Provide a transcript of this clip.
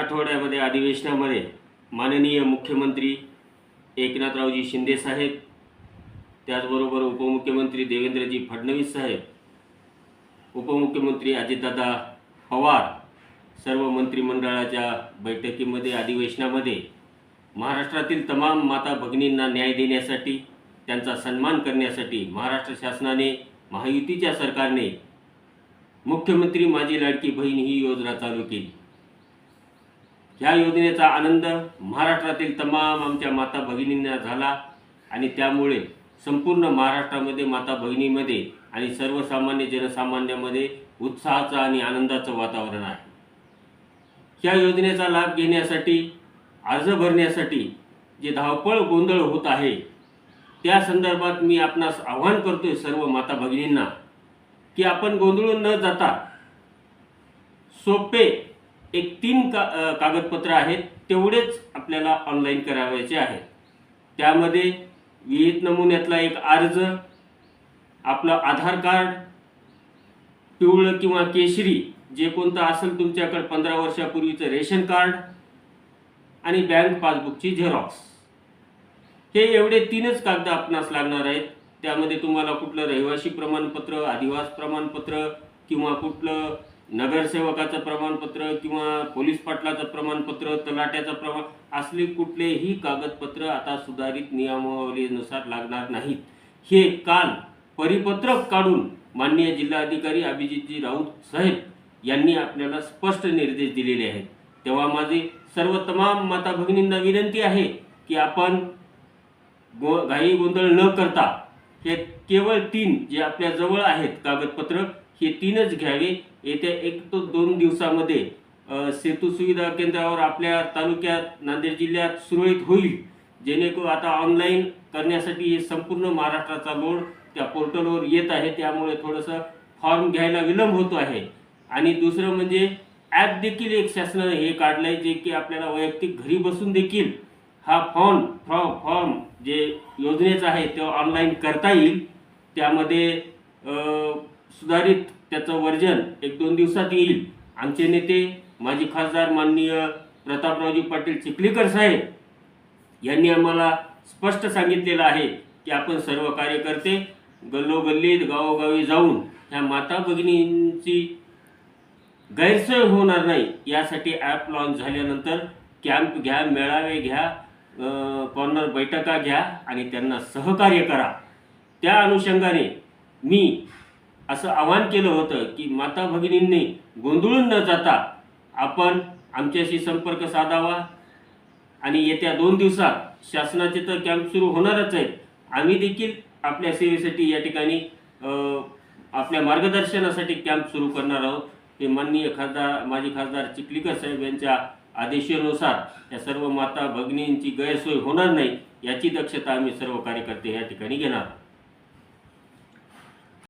आठवड्यामध्ये अधिवेशनामध्ये माननीय मुख्यमंत्री एकनाथरावजी शिंदे साहेब त्याचबरोबर उपमुख्यमंत्री देवेंद्रजी फडणवीस साहेब उपमुख्यमंत्री अजितदादा पवार सर्व मंत्रिमंडळाच्या बैठकीमध्ये अधिवेशनामध्ये महाराष्ट्रातील तमाम माता भगिनींना न्याय देण्यासाठी त्यांचा सन्मान करण्यासाठी महाराष्ट्र शासनाने महायुतीच्या सरकारने मुख्यमंत्री माझी लाडकी बहीण ही योजना चालू केली. ह्या योजनेचा आनंद महाराष्ट्रातील तमाम आमच्या माता भगिनींना झाला आणि त्यामुळे संपूर्ण महाराष्ट्रामध्ये माता भगिनीमध्ये आणि सर्वसामान्य जनसामान्यामध्ये उत्साहाचं आणि आनंदाचं वातावरण आहे. ह्या योजनेचा लाभ घेण्यासाठी अर्ज भरण्यासाठी जे धावपळ गोंधळ होत आहे त्या संदर्भात मी आपणास आव्हान करतोय सर्व माता भगिनींना की आपण गोंधळून न जाता सोपे एक तीन का कागदपत्र आहेत तेवढेच आपल्याला ऑनलाईन करावायचे आहेत. त्यामध्ये विहित नमुन्यातला एक अर्ज आपलं आधार कार्ड पिवळं किंवा केशरी जे कोणतं असेल तुमच्याकडे पंधरा वर्षापूर्वीचं रेशन कार्ड आणि बँक पासबुकची झेरॉक्स. हे एवढे तीनच कागद आपणास लागणार आहेत. त्यामध्ये तुम्हाला कुठलं रहिवासी प्रमाणपत्र आदिवास प्रमाणपत्र किंवा कुठलं नगरसेवकाचं प्रमाणपत्र किंवा पोलीस पाटलाचं प्रमाणपत्र तलाट्याचं प्रमाण असले कुठलेही कागदपत्र आता सुधारित नियमावलीनुसार लागणार नाहीत. हे काल परिपत्रक काढून माननीय जिल्हाधिकारी अभिजितजी राऊत साहेब यांनी आपल्याला स्पष्ट निर्देश दिलेले आहेत. तेव्हा माझी सर्व तमाम माता भगिनींना विनंती आहे की आपण गो घाई गोंधळ न करता हे केवळ तीन जे आपल्या जवळ आहेत कागदपत्र हे तीनच घ्यावे. येत्या एक तो दोन दिवसामध्ये सेतू सुविधा केंद्रावर आपल्या तालुक्यात नांदेड जिल्ह्यात सुरळीत होईल. जेणेकरून आता ऑनलाईन करण्यासाठी हे संपूर्ण महाराष्ट्राचा लोड त्या पोर्टलवर येत आहे. त्यामुळे थोडंसं फॉर्म घ्यायला विलंब होतो आहे. आणि दुसरं म्हणजे ॲप देखील एक शासनाने हे काढलं आहे जे की आपल्याला वैयक्तिक घरी बसून देखील हा फॉर्म फॉर्म फॉर्म जे योजनेचा आहे तो ऑनलाईन करता येईल. त्यामध्ये सुधारित त्याचं वर्जन एक दोन दिवसात येईल. आमचे नेते माजी खासदार माननीय प्रतापरावजी पाटील चिखलीकर साहेब यांनी आम्हाला स्पष्ट सांगितलेलं आहे की आपण सर्व कार्यकर्ते गल्लोगल्लीत गावोगावी जाऊन ह्या माता भगिनींची गैरसोय होणार नाही यासाठी ॲप लॉन्च झाल्यानंतर कॅम्प घ्या मेळावे घ्या कॉर्नर बैठका घ्या आणि त्यांना सहकार्य करा. त्या अनुषंगाने मी असं आवाहन केलं होतं की माता भगिनींनी गोंधळून न जाता आपण आमच्याशी संपर्क साधावा. आणि येत्या दोन दिवसात शासनाचे तर कॅम्प सुरू होणारच आहेत आम्ही देखील आपल्या सेवेसाठी या ठिकाणी आपल्या मार्गदर्शनासाठी कॅम्प सुरू करणार आहोत. हे माननीय खासदार माजी खासदार चिखलीकर साहेब यांच्या आदेशानुसार या सर्व माता भगिनींची गैरसोय होणार नाही याची दक्षता आम्ही सर्व कार्यकर्ते या ठिकाणी घेणार आहोत.